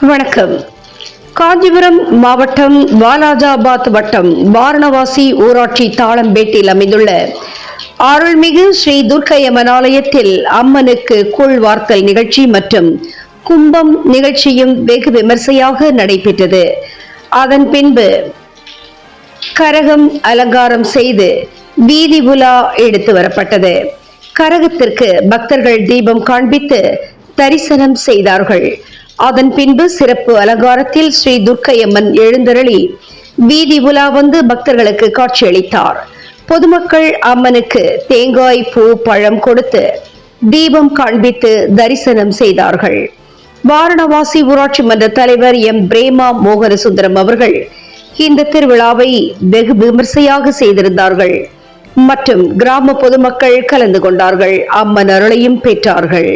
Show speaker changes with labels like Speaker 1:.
Speaker 1: வணக்கம். காஞ்சிபுரம் மாவட்டம் வாலாஜாபாத் வட்டம் வாரணவாசி ஊராட்சி தாளம்பேட்டில் அமைந்துள்ள அருள்மிகு ஸ்ரீ துர்க்கையம்மன் ஆலயத்தில் அம்மனுக்கு கூழ்வார்த்தல் நிகழ்ச்சி மற்றும் கும்பம் நிகழ்ச்சியும் வெகு விமர்சையாக நடைபெற்றது. அதன் பின்பு கரகம் அலங்காரம் செய்து வீதி உலா எடுத்து வரப்பட்டது. கரகத்திற்கு பக்தர்கள் தீபம் காண்பித்து தரிசனம் செய்தார்கள். அதன் பின்பு சிறப்பு அலங்காரத்தில் ஸ்ரீ துர்க்கையம்மன் எழுந்தருளி வீதி உலா வந்து பக்தர்களுக்கு காட்சியளித்தார். பொதுமக்கள் அம்மனுக்கு தேங்காய் பூ பழம் கொடுத்து தீபம் காண்பித்து தரிசனம் செய்தார்கள். வாரணவாசி ஊராட்சி மன்ற தலைவர் எம். பிரேமா மோகனசுந்தரம் அவர்கள் இந்த திருவிழாவை வெகு விமர்சையாக செய்திருந்தார்கள். மற்றும் கிராம பொதுமக்கள் கலந்து கொண்டார்கள். அம்மன் அருளையும் பெற்றார்கள்.